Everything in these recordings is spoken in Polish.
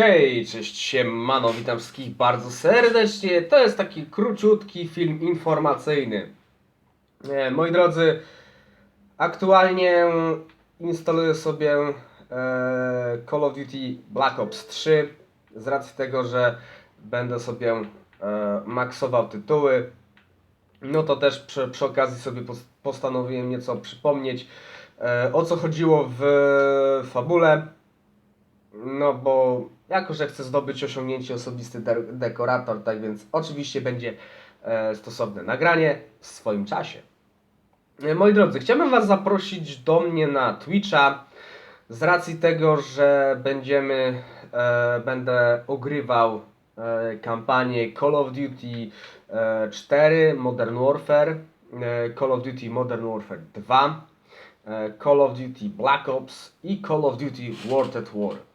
Hej, cześć, siemano, witam wszystkich bardzo serdecznie. To jest taki króciutki film informacyjny. E, moi drodzy, aktualnie instaluję sobie e, Call of Duty Black Ops 3 z racji tego, że będę sobie e, maksował tytuły. No to też przy, przy okazji sobie pos- postanowiłem nieco przypomnieć e, o co chodziło w fabule. No bo jako, że chcę zdobyć osiągnięcie osobisty de- dekorator, tak więc oczywiście będzie e, stosowne nagranie w swoim czasie. E, moi drodzy, chciałbym Was zaprosić do mnie na Twitcha z racji tego, że będziemy, e, będę ogrywał e, kampanię Call of Duty e, 4 Modern Warfare, e, Call of Duty Modern Warfare 2, e, Call of Duty Black Ops i Call of Duty World at War.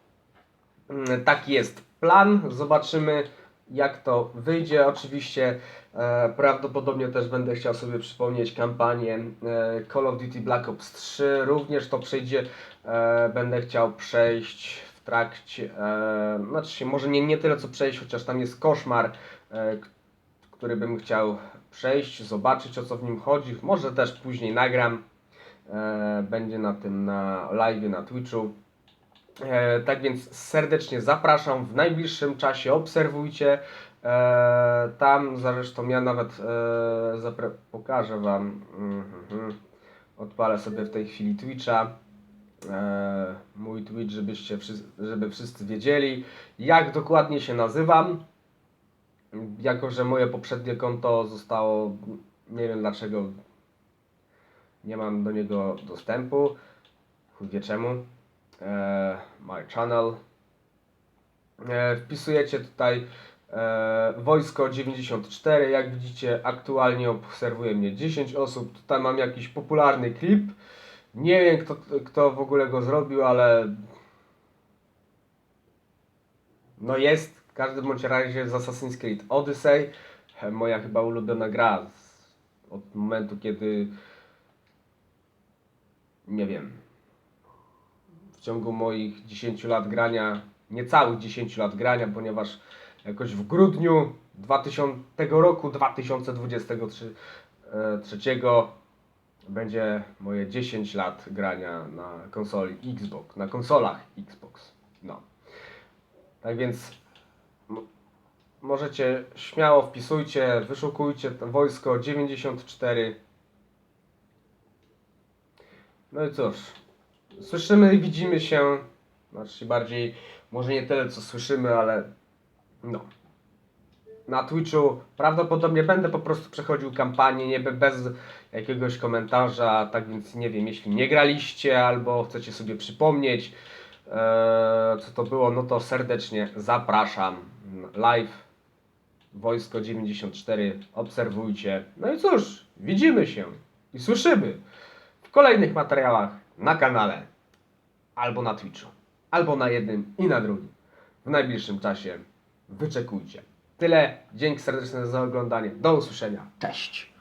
Mm, Taki jest plan. Zobaczymy, jak to wyjdzie. Oczywiście e, prawdopodobnie też będę chciał sobie przypomnieć kampanię e, Call of Duty Black Ops 3. Również to przejdzie. E, będę chciał przejść w trakcie. E, znaczy może nie, nie tyle co przejść, chociaż tam jest koszmar, e, który bym chciał przejść, zobaczyć o co w nim chodzi. Może też później nagram. E, będzie na tym na live na Twitchu. E, tak więc serdecznie zapraszam w najbliższym czasie, obserwujcie. E, tam zresztą ja nawet e, pokażę Wam. Mhm. Odpalę sobie w tej chwili Twitcha. Mój Twitch, żebyście, żeby wszyscy wiedzieli, jak dokładnie się nazywam. Jako, że moje poprzednie konto zostało, nie wiem dlaczego, nie mam do niego dostępu. Chuj wie czemu my channel. E, wpisujecie tutaj e, wojsko 94. Jak widzicie, aktualnie obserwuje mnie 10 osób. Tutaj mam jakiś popularny klip. Nie wiem, kto, kto w ogóle go zrobił, ale no jest. W każdym bądź razie z Assassin's Creed Odyssey. E, Moja chyba ulubiona gra od momentu, kiedy nie wiem, ciągu moich 10 lat grania, niecałych 10 lat grania, ponieważ jakoś w grudniu 2000 tego roku 2023 e, będzie moje 10 lat grania na konsoli Xbox, na konsolach Xbox. No. Tak więc możecie śmiało wpisujcie, wyszukujcie to wojsko 94. No i cóż, Słyszymy i widzimy się, znaczy bardziej, może nie tyle co słyszymy, ale no. Na Twitchu prawdopodobnie będę po prostu przechodził kampanię, nie be- bez jakiegoś komentarza, tak więc nie wiem, jeśli nie graliście albo chcecie sobie przypomnieć, e, co to było, no to serdecznie zapraszam. Live, Wojsko 94, obserwujcie. No i cóż, widzimy się i słyszymy w kolejnych materiałach na kanale, albo na Twitchu, albo na jednym i na drugim. W najbliższym czasie wyczekujcie. Tyle. Dzięki serdeczne za oglądanie. Do usłyszenia. Cześć.